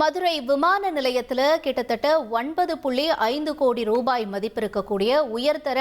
மதுரை விமான நிலையத்தில் கிட்டத்தட்ட ஒன்பது புள்ளி ஐந்து கோடி ரூபாய் மதிப்பு இருக்கக்கூடிய உயர்தர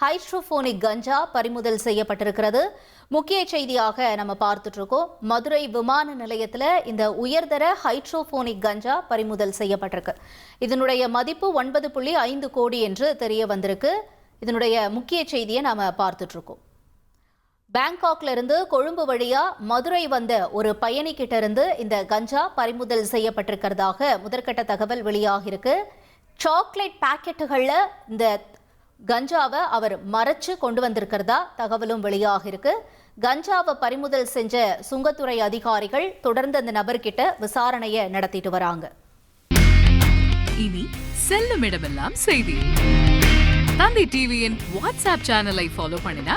ஹைட்ரோபோனிக் கஞ்சா பறிமுதல் செய்யப்பட்டிருக்கிறது. முக்கிய செய்தியாக நம்ம பார்த்துட்டு இருக்கோம். மதுரை விமான நிலையத்தில் இந்த உயர்தர ஹைட்ரோபோனிக் கஞ்சா பறிமுதல் செய்யப்பட்டிருக்கு. இதனுடைய மதிப்பு ஒன்பது புள்ளி ஐந்து கோடி என்று தெரிய வந்திருக்கு. இதனுடைய முக்கிய செய்தியை நாம பார்த்துட்டு இருக்கோம். பேங்காக்ல இருந்து கொழும்பு வழியா மதுரை வந்த ஒரு பயணிக்கிட்ட இருந்து இந்த கஞ்சா பறிமுதல் செய்யப்பட்டிருக்கிறதாக முதற்கட்ட தகவல் வெளியாகிருக்கு சாக்லேட் பாக்கெட்டுகளில் இந்த கஞ்சாவை அவர் மறைச்சு கொண்டு வந்திருக்கிறதா தகவலும் வெளியாகிருக்கு கஞ்சாவை பறிமுதல் செஞ்ச சுங்கத்துறை அதிகாரிகள் தொடர்ந்து அந்த நபர்கிட்ட விசாரணையை நடத்திட்டு வராங்க. இனி செல்லும் இடமெல்லாம் செய்தி. தந்தி டிவியின் வாட்ஸ்அப் சேனலை ஃபாலோ பண்ணினா